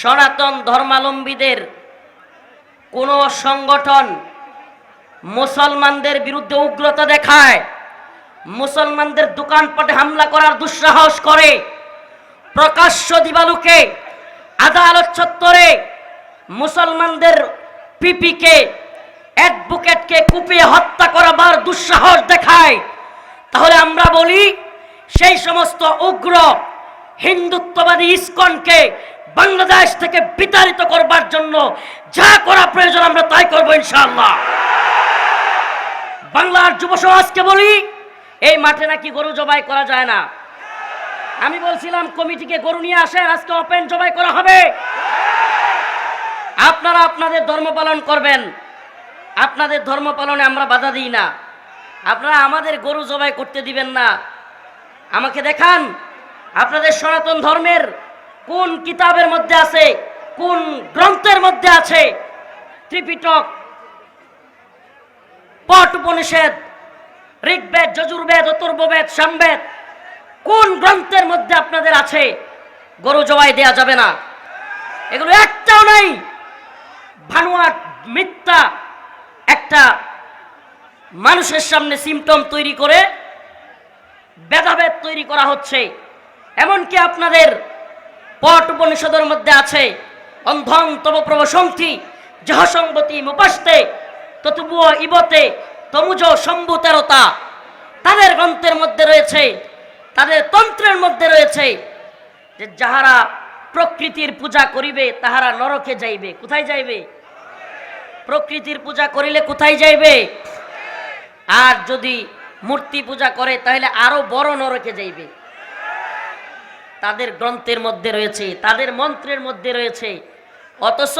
সনাতন ধর্মালম্বীদের কোনো সংগঠন মুসলমানদের বিরুদ্ধে উগ্রতা দেখায়, মুসলমানদের দোকানপাটে হামলা করার দুঃসাহস করে, প্রকাশ্য দিবালুকে আদালত চত্বরে মুসলমানদের পিপিকে, অ্যাডভোকেটকে কুপিয়ে হত্যা করাবার দুঃসাহস দেখায়। তাহলে আমরা বলি, সেই সমস্ত উগ্র হিন্দুত্ববাদী ইস্কনকে বাংলাদেশ থেকে বিতাড়িত করবার জন্য যা করা প্রয়োজন আমরা তাই করব ইনশাআল্লাহ। বাংলার যুব সমাজকে বলি, এই মাঠে নাকি গরু জবাই করা যায় না। আমি বলছিলাম, কমিটিকে গরু নিয়ে আসেন, আজকে ওপেন জবাই করা হবে। আপনারা আপনাদের ধর্ম পালন করবেন। আপনাদের ধর্ম পালনে আমরা বাধা দিই না। আপনারা আমাদের গরু জবাই করতে দিবেন না। আমাকে দেখান। আপনাদের সনাতন ধর্মের কোন কিতাবের মধ্যে আছে, কোন গ্রন্থের মধ্যে আছে? ত্রিপিটক, পট উপনিষেদ, ঋগ্বেদ, যজুর্বেদ অতুর্ববেদ সামবেদ, কোন গ্রন্থের মধ্যে আপনাদের আছে? গরু জবাই দেয়া যাবে না। এগুলো একটাও নাই। ভানুয়াট, মিথ্যা, একটা মানুষের সামনে সিমটম তৈরি করে, ভেদাভেদ তৈরি করা হচ্ছে। এমনকি আপনাদের পট উপনিষদের মধ্যে আছে, অন্ধং তব প্রবশন্তি জহসংবতী মুপাস্তে ততুবুয় ইবতে, তমুজ শম্ভু তেরতা। তাদের গ্রন্থের মধ্যে রয়েছে, তাদের তন্ত্রের মধ্যে রয়েছে যে যাহারা প্রকৃতির পূজা করিবে, তাহারা নরকে যাইবে। কোথায় যাইবে? প্রকৃতির পূজা করিলে কোথায় যাইবে? আর যদি মূর্তি পূজা করে, তাহলে আরও বড় নরকে যাইবে। তাদের গ্রন্থের মধ্যে রয়েছে, তাদের মন্ত্রের মধ্যে রয়েছে। অথচ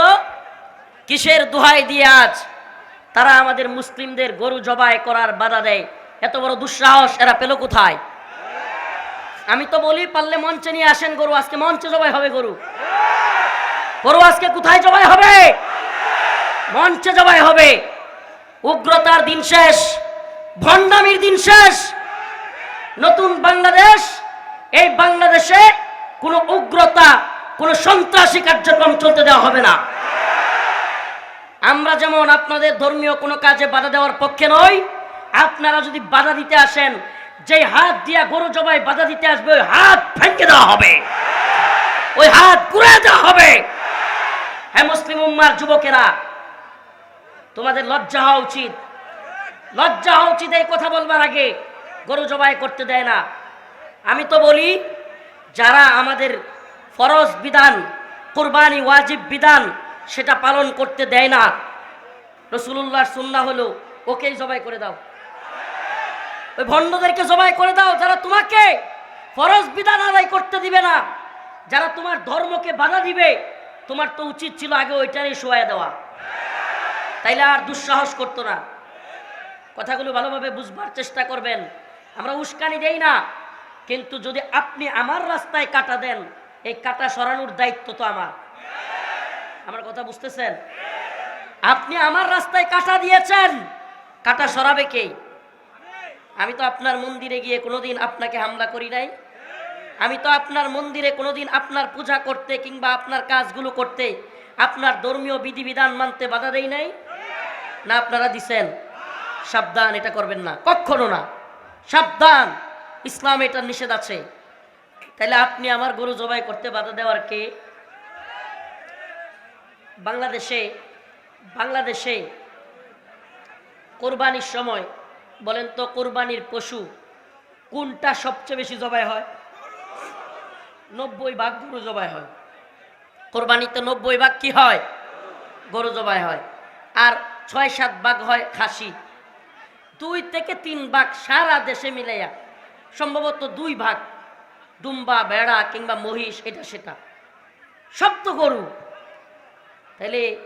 কিসের দোহাই দিয়ে আজ তারা আমাদের মুসলিমদের গরু জবাই করার বাধা দেয়? এত বড় দুঃসাহস, এরা পেল কোথায়? আমি তো বলি, পারলে মঞ্চে নিয়ে আসেন গরু, আজকে মঞ্চে জবাই হবে গরু। গরু আজকে কোথায় জবাই হবে? মঞ্চে জবাই হবে। উগ্রতার দিন শেষ, ভণ্ডামির দিন শেষ, নতুন বাংলাদেশ এই বাংলাদেশে কোনো উগ্রতা, কোনো সন্ত্রাসী কার্যক্রম চলতে দেওয়া হবে না। আমরা যেমন আপনাদের ধর্মীয় কোনো কাজে বাধা দেওয়ার পক্ষে নই, আপনারা যদি বাধা দিতে আসেন যে হাত দিয়া গরু জবাই বাধা দিতে আসবে, ওই হাত ভেঙে দেওয়া হবে। ওই হাত ঘুরে দেওয়া হবে। হ্যাঁ মুসলিম উম্মার যুবকেরা, তোমাদের লজ্জা হওয়া উচিত। লজ্জা হওয়া উচিত এই কথা বলবার আগে। গরু জবাই করতে দেয় না। আমি তো বলি, যারা আমাদের ফরজ বিধান, কোরবানি ওয়াজিব বিধান, সেটা পালন করতে দেয় না রসুল্লাহর সুন্না হলো, ওকেই জবাই করে দাও। ওই ভণ্ডদেরকে জবাই করে দাও, যারা তোমাকে ফরজ বিধান আদায় করতে দিবে না, যারা তোমার ধর্মকে বাধা দিবে, তোমার তো উচিত ছিল আগে ওইটারই শোয়া দেওয়া। তাইলে আর দুঃসাহস করতো না। কথাগুলো ভালোভাবে বুঝবার চেষ্টা করবেন। আমরা উস্কানি দেই না। কিন্তু যদি আপনি আমার রাস্তায় কাটা দেন, এই কাটা সরানোর দায়িত্ব তো আমার। আমার কথা বুঝতেছেন? আপনি আমার রাস্তায় কাটা দিয়েছেন, কাটা সরাবে কে? আমি তো আপনার মন্দিরে গিয়ে কোনোদিন আপনাকে হামলা করি নাই। আমি তো আপনার মন্দিরে কোনোদিন আপনার পূজা করতে কিংবা আপনার কাজগুলো করতে আপনার ধর্মীয় বিধিবিধান মানতে বাধা দেই নাই। না, আপনারা দিছেন। সাবধান, এটা করবেন না। কখনো না। সাবধান। ইসলাম এটা নিষেধ আছে। তাহলে আপনি আমার গরু জবাই করতে বাধা দেওয়ার কে? বাংলাদেশে বাংলাদেশে কোরবানির সময় বলেন তো কোরবানির পশু কোনটা সবচেয়ে বেশি জবাই হয়? নব্বই ভাগ গরু জবাই হয়। কোরবানিতে নব্বই ভাগ কি হয়? গরু জবাই হয়। আর ছয় সাত ভাগ হয় খাসি। দুই থেকে তিন ভাগ সারা দেশে মিলাইয়া সম্ভবত দুই ভাগ, দুম্বা, বেড়া কিংবা মহিষ, এটা সেটা। সব তো গরু। তাহলে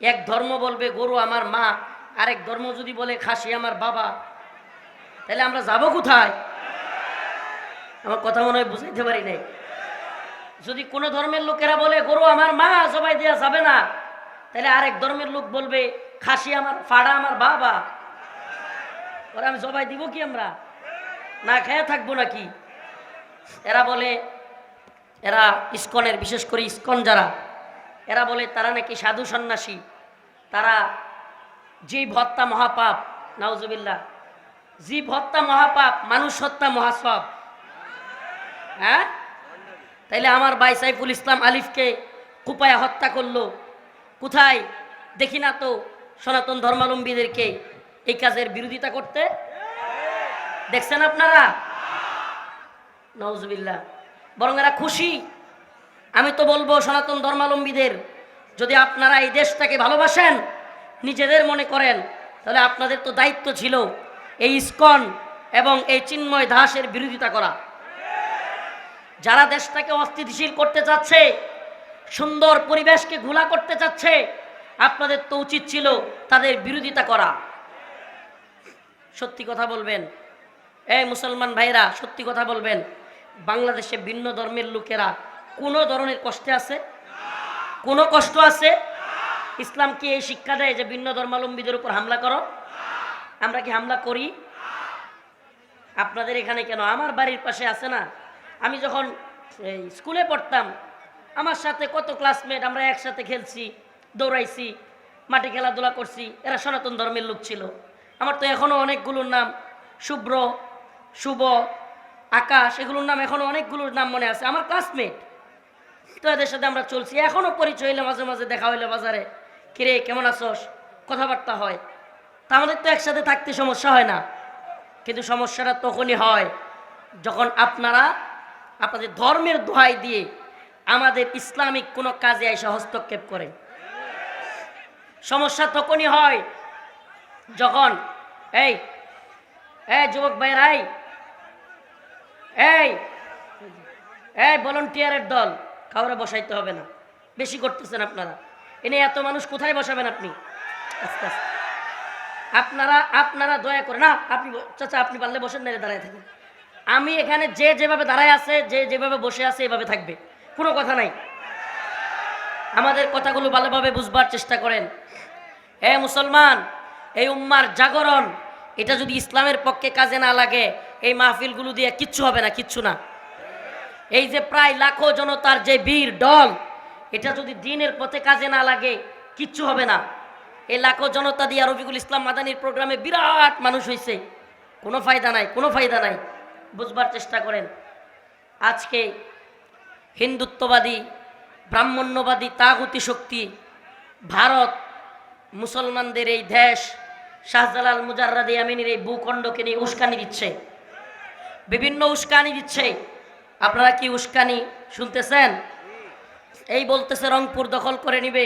এক ধর্ম বলবে, গরু আমার মা। আরেক ধর্ম যদি বলে, খাসি আমার বাবা। তাহলে আমরা যাব কোথায়? আমার কথা মনে হয় বুঝাইতে পারি নাই। যদি কোনো ধর্মের লোকেরা বলে, গরু আমার মা সবাই দেওয়া যাবে না। তাহলে আরেক ধর্মের লোক বলবে, খাসি আমার, ফাড়া আমার বাবা। ওরা আমি জবাই দিব কি আমরা? না খেয়ে থাকব নাকি? এরা বলে, এরা ইস্কনের, বিশেষ করে ইস্কন যারা, এরা বলে, তারা নাকি সাধু সন্ন্যাসী। তারা জীব হত্যা মহাপাপ, নাউজুবিল্লাহ। জীব হত্যা মহাপাপ, মানুষ হত্যা মহাসব হ্যাঁ? তাইলে আমার ভাই সাইফুল ইসলাম আলিফকে কুপায়া হত্যা করল। কোথায়? দেখি না তো সনাতন ধর্মাবলম্বীদেরকে এই কাজের বিরোধিতা করতে। দেখছেন আপনারা? নওজবিল্লা বরং এরা খুশি। আমি তো বলব, সনাতন ধর্মাবলম্বীদের যদি আপনারা এই দেশটাকে ভালোবাসেন, নিজেদের মনে করেন, তাহলে আপনাদের তো দায়িত্ব ছিল এই ইস্কন এবং এই চিন্ময় দাসের বিরোধিতা করা। যারা দেশটাকে অস্থিতিশীল করতে চাচ্ছে, সুন্দর পরিবেশকে ঘোলা করতে চাচ্ছে, আপনাদের তো উচিত ছিল তাদের বিরোধিতা করা। সত্যি কথা বলবেন এই মুসলমান ভাইরা, সত্যি কথা বলবেন, বাংলাদেশে ভিন্ন ধর্মের লোকেরা কোনো ধরনের কষ্টে আছে? কোনো কষ্ট আছে? ইসলাম কি এই শিক্ষা দেয় যে ভিন্ন ধর্মাবলম্বীদের উপর হামলা করো? আমরা কি হামলা করি? আপনাদের এখানে কেন? আমার বাড়ির পাশে আছে না? আমি যখন এই স্কুলে পড়তাম, আমার সাথে কত ক্লাসমেট আমরা একসাথে খেলছি, দৌড়াইছি, মাঠে খেলাধুলা করছি, এরা সনাতন ধর্মের লোক ছিল। আমার তো এখনও অনেকগুলোর নাম, শুভ্র শুভ, আকাশ, এগুলোর নাম এখনও অনেকগুলোর নাম মনে আছে। আমার ক্লাসমেট তো এদের সাথে আমরা চলছি। এখনও পরিচয় হইলে মাঝে মাঝে দেখা হইলে বাজারে। কিরে, কেমন আছোস? কথাবার্তা হয়। তা আমাদের তো একসাথে থাকতে সমস্যা হয় না। কিন্তু সমস্যাটা তখনই হয় যখন আপনারা আপনাদের ধর্মের দোহাই দিয়ে আমাদের ইসলামিক কোনো কাজে এসে হস্তক্ষেপ করে সমস্যা তখনই হয় যখন, এই এই যুবক ভাইরাই এই এই ভলেন্টিয়ারের দল, কাউরে বসাইতে হবে না। বেশি করতেছেন আপনারা। এনে এত মানুষ কোথায় বসাবেন আপনি? আপনারা আপনারা দয়া করে, না, আপনি চাচা, আপনি পারলে বসেন না দাঁড়ায় থাকেন। আমি এখানে যে যেভাবে দাঁড়ায় আছে, যে যেভাবে বসে আছে, এভাবে থাকবে। কোনো কথা নাই। আমাদের কথাগুলো ভালোভাবে বুঝবার চেষ্টা করেন। হে মুসলমান, এই উম্মার জাগরণ, এটা যদি ইসলামের পক্ষে কাজে না লাগে এই মাহফিলগুলো দিয়ে কিচ্ছু হবে না, কিচ্ছু না। এই যে প্রায় লাখো জনতার যে বীর দল, এটা যদি দিনের পথে কাজে না লাগে, কিচ্ছু হবে না। এই লাখো জনতা দিয়ে রফিকুল ইসলাম মাদানির প্রোগ্রামে বিরাট মানুষ হয়েছে কোনো ফায়দা নাই, কোনো ফায়দা নাই। বুঝবার চেষ্টা করেন। আজকে হিন্দুত্ববাদী, ব্রাহ্মণ্যবাদী, তাগুতি শক্তি, ভারত, মুসলমানদের এই দেশ, শাহজালাল মুজাররাদি আমিনের এই ভূখণ্ডকে নিয়ে উস্কানি দিচ্ছে। বিভিন্ন উস্কানি দিচ্ছে। আপনারা কি উস্কানি শুনতেছেন? এই বলতেছে রংপুর দখল করে নিবে,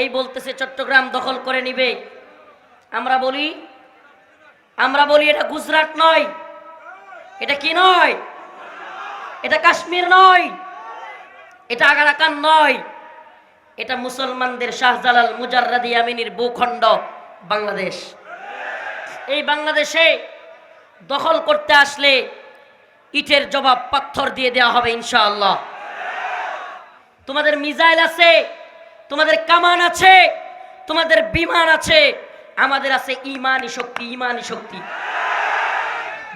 এই বলতেছে চট্টগ্রাম দখল করে নিবে। আমরা বলি আমরা বলি এটা গুজরাট নয়, এটা কি নয়? এটা কাশ্মীর নয়, এটা আগারাকান নয়, এটা মুসলমানদের শাহজালাল মুজাররাদি আমিনীর ভূখণ্ড বাংলাদেশ। এই বাংলাদেশে দখল করতে আসলে ইটের জবাব পাথর দিয়ে দেওয়া হবে ইনশাআল্লাহ। তোমাদের মিজাইল আছে, তোমাদের কামান আছে, তোমাদের বিমান আছে, আমাদের আছে ইমানি শক্তি ইমানি শক্তি।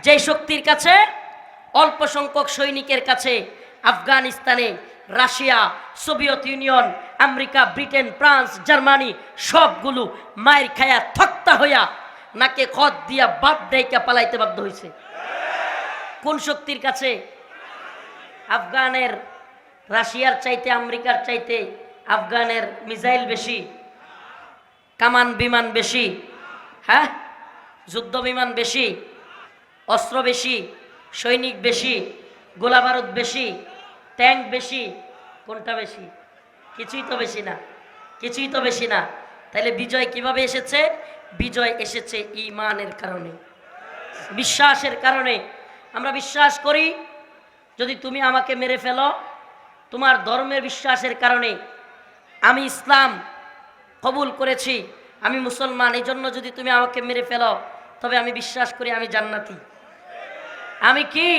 যে শক্তির কাছে, অল্প সংখ্যক সৈনিকের কাছে আফগানিস্তানে, Russia, Soviet Union, America, Britain, France, Germany সবগুলো মায়ের খায়া থক্তা হইয়া নাকে খত দিয়া বাপ ডাইকা পালাইতে বাধ্য হয়েছে কোন শক্তির কাছে? আফগানের, রাশিয়ার চাইতে, আমেরিকার চাইতে আফগানের মিসাইল বেশি, কামান বিমান বেশি হ্যাঁ? যুদ্ধ বিমান বেশি, অস্ত্র বেশি, সৈনিক বেশি গোলাবারুদ বেশি, ট্যাঙ্ক বেশি, কোনটা বেশি? কিছুই তো বেশি না, কিছুই তো বেশি না। তাহলে বিজয় কীভাবে এসেছে? বিজয় এসেছে ইমানের কারণে, বিশ্বাসের কারণে। আমরা বিশ্বাস করি, যদি তুমি আমাকে মেরে ফেলো, তোমার ধর্মের বিশ্বাসের কারণে আমি ইসলাম কবুল করেছি, আমি মুসলমান এই জন্য যদি তুমি আমাকে মেরে ফেলো, তবে আমি বিশ্বাস করি আমি জান্নাতি। আমি কি?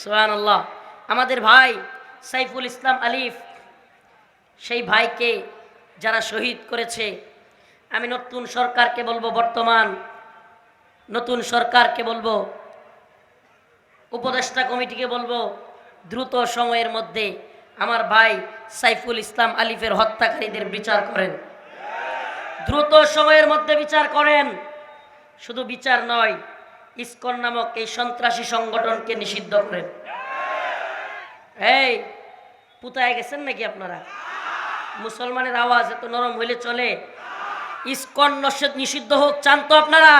সোহান আল্লাহ আমাদের ভাই সাইফুল ইসলাম আলিফ, সেই ভাইকে যারা শহীদ করেছে আমি নতুন সরকারকে বলব বর্তমান, নতুন সরকারকে বলব, উপদেষ্টা কমিটিকে বলব, দ্রুত সময়ের মধ্যে আমার ভাই সাইফুল ইসলাম আলিফের হত্যাকারীদের বিচার করেন। দ্রুত সময়ের মধ্যে বিচার করেন। শুধু বিচার নয়, ইস্কন নামক এই সন্ত্রাসী সংগঠনকে নিষিদ্ধ করেন। এই, পুতায় গেছেন নাকি আপনারা? মুসলমানের আওয়াজ এত নরম হইলে চলে। ইসকন নিষিদ্ধ হোক। চান তো আপনারা?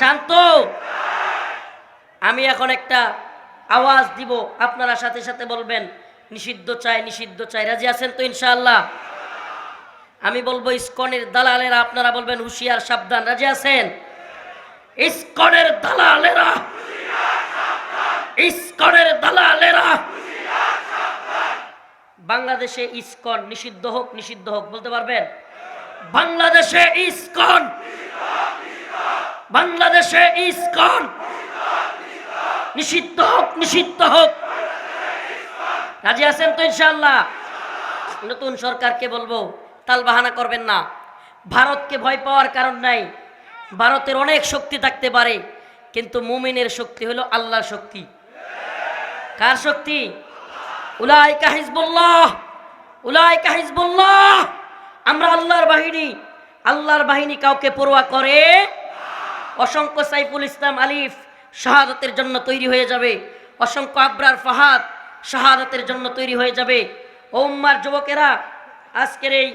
চান তো আমি এখন একটা আওয়াজ দিব, আপনারা সাথে সাথে বলবেন, নিষিদ্ধ চাই নিষিদ্ধ চাই। রাজি আছেন তো ইনশাআল্লাহ? আমি বলব ইসকনের দালালেরা, আপনারা বলবেন হুশিয়ার, সাবধান। রাজি আছেন? ইসকনের দালালেরা ইসকনের দালালেরা। বাংলাদেশে ইস্কন নিষিদ্ধ হোক নিষিদ্ধ হোক, বলতে পারবেন? বাংলাদেশে ইসকন। বাংলাদেশে ইসকন। নিষিদ্ধ হোক নিষিদ্ধ হোক। রাজি আছেন তো ইনশাল্লাহ নতুন সরকারকে বলব, তাল বাহানা করবেন না। ভারতকে ভয় পাওয়ার কারণ নাই। ভারতের অনেক শক্তি থাকতে পারে, কিন্তু মুমিনের শক্তি হলো আল্লাহর শক্তি। কার শক্তি? উলাইকা হিজবুল্লাহ উলাইকা হিজবুল্লাহ। আমরা আল্লাহর বাহিনী। আল্লাহর বাহিনী কাউকে পড়ুয়া করে অসংখ্য সাইফুল ইসলাম আলিফ শাহাদাতের জন্য তৈরি হয়ে যাবে। অসংখ্য আবরার ফাহাদ শাহাদাতের জন্য তৈরি হয়ে যাবে। ও উম্মার যুবকেরা, আজকের এই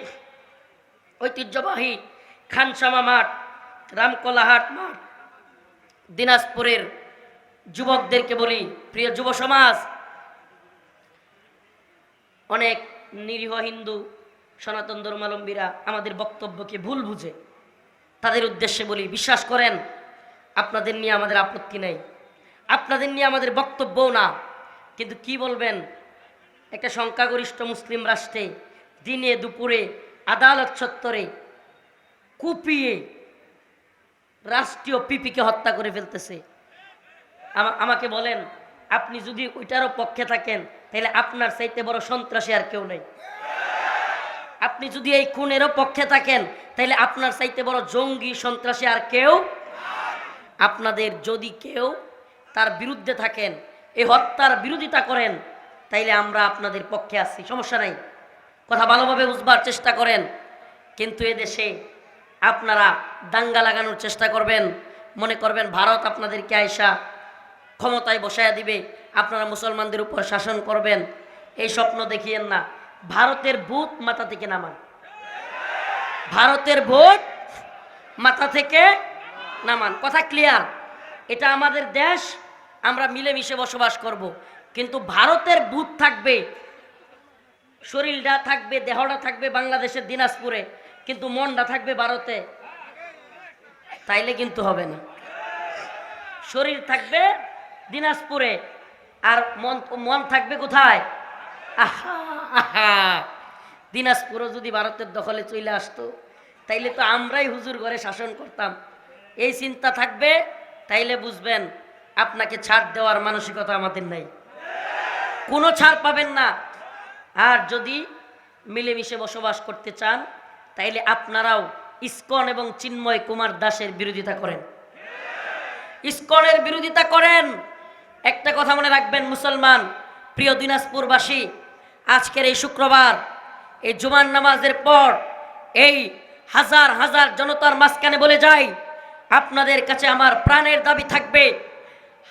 ঐতিহ্যবাহী খানসামা মাঠ রামকলাহাট মাঠ, দিনাজপুরের যুবকদেরকে বলি, প্রিয় যুব সমাজ, অনেক নিরীহ হিন্দু সনাতন ধর্মালম্বীরা আমাদের বক্তব্যকে ভুল বুঝে। তাদের উদ্দেশ্যে বলি, বিশ্বাস করেন, আপনাদের নিয়ে আমাদের আপত্তি নেই। আপনাদের নিয়ে আমাদের বক্তব্যও না। কিন্তু কি বলবেন? একটা সংখ্যাগরিষ্ঠ মুসলিম রাষ্ট্রে দিনে, দুপুরে, আদালত চত্বরে কুপিয়ে রাষ্ট্রীয় পিপিকে হত্যা করে ফেলতেছে। আমা- আমাকে বলেন, আপনি যদি ওইটারও পক্ষে থাকেন, তাহলে আপনার চাইতে বড় সন্ত্রাসী আর কেউ নেই। আপনি যদি এই খুনেরও পক্ষে থাকেন তাহলে আপনার চাইতে বড় জঙ্গি, সন্ত্রাসী আর কেউ আপনাদের যদি কেউ তার বিরুদ্ধে থাকেন এই হত্যার বিরোধিতা করেন, তাইলে আমরা আপনাদের পক্ষে আছি, সমস্যা নাই। কথা ভালোভাবে বুঝবার চেষ্টা করেন, কিন্তু এদেশে আপনারা দাঙ্গা লাগানোর চেষ্টা করবেন। মনে করবেন ভারত আপনাদেরকে আয়সা ক্ষমতায় বসায়া দিবে, আপনারা মুসলমানদের উপর শাসন করবেন, এই স্বপ্ন দেখিয়েন না। ভারতের ভূত মাথা থেকে নামান। ভারতের ভূত মাথা থেকে নামান। কথা ক্লিয়ার এটা আমাদের দেশ, আমরা মিলেমিশে বসবাস করব। কিন্তু ভারতের ভূত থাকবে, শরীরটা থাকবে, দেহটা থাকবে বাংলাদেশের দিনাজপুরে, কিন্তু মনটা থাকবে ভারতে। তাইলে কিন্তু হবে না। শরীর থাকবে দিনাজপুরে, আর মন মন থাকবে কোথায়? দিনাজপুরও যদি ভারতের দখলে চলে আসতো, তাইলে তো আমরাই হুজুর ঘরে শাসন করতাম। এই চিন্তা থাকবে, তাইলে বুঝবেন, আপনাকে ছাড় দেওয়ার মানসিকতা আমাদের নাই। কোনো ছাড় পাবেন না। আর যদি মিলেমিশে বসবাস করতে চান, তাইলে আপনারাও ইস্কন এবং চিন্ময় কুমার দাসের বিরোধিতা করেন। ইস্কনের বিরোধিতা করেন। একটা কথা মনে রাখবেন, মুসলমান, প্রিয় দিনাজপুরবাসী আজকের এই শুক্রবার, এই জুমার নামাজের পর এই হাজার হাজার জনতার মাঝখানে বলে যাই, আপনাদের কাছে আমার প্রাণের দাবি থাকবে।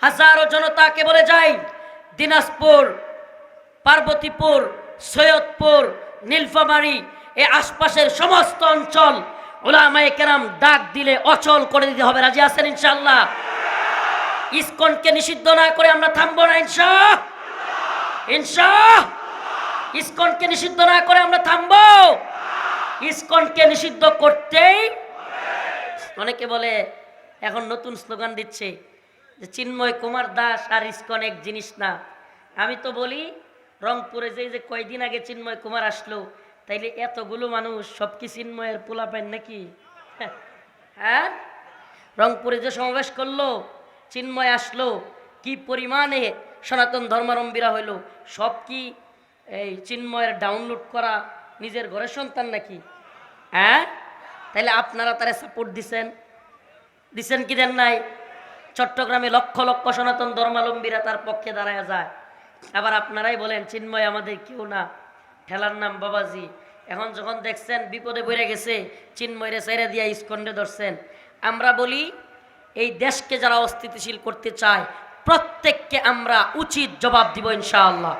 হাজারো জনতাকে বলে যাই, দিনাজপুর, পার্বতীপুর, সৈয়দপুর, নীলফামারী, এ আশপাশের সমস্ত অঞ্চল ওলামায়ে কেরাম ডাক দিলে অচল করে দিতে হবে। রাজি আছেন ইনশাল্লাহ ইসকনকে নিষিদ্ধ না করে আমরা থামবো না ইনশা ইনশা ইসকনকে নিষিদ্ধ না করে আমরা থামবো। ইসকনকে নিষিদ্ধ করতেই অনেকে বলে, এখন নতুন স্লোগান দিচ্ছে যে চিন্ময় কুমার দাস আর ইসকন এক জিনিস না। আমি তো বলি, রংপুরে যে যে কয়দিন আগে চিন্ময় কুমার আসলো, তাইলে এতগুলো মানুষ সব কি চিন্ময়ের পোলা পান নাকি? হ্যাঁ? রংপুরে যে সমাবেশ করল, চিন্ময় আসলো, কি পরিমাণে সনাতন ধর্মাবলম্বীরা হইল, সব কি এই চিন্ময়ের ডাউনলোড করা নিজের ঘরের সন্তান নাকি? হ্যাঁ? তাহলে আপনারা তারা সাপোর্ট দিছেন। দিছেন কি দেন নাই? চট্টগ্রামে লক্ষ লক্ষ সনাতন ধর্মাবলম্বীরা তার পক্ষে দাঁড়ায় যায়। আবার আপনারাই বলেন, চিন্ময় আমাদের কেউ না। ঠেলার নাম বাবাজি। এখন যখন দেখছেন বিপদে পড়ে গেছে, চিন্ময়রে সাইরা দিয়া ইস্কন্ডে ধরছেন। আমরা বলি, এই দেশকে যারা অস্থিতিশীল করতে চায়, প্রত্যেককে আমরা উচিত জবাব দিব ইনশাআল্লাহ।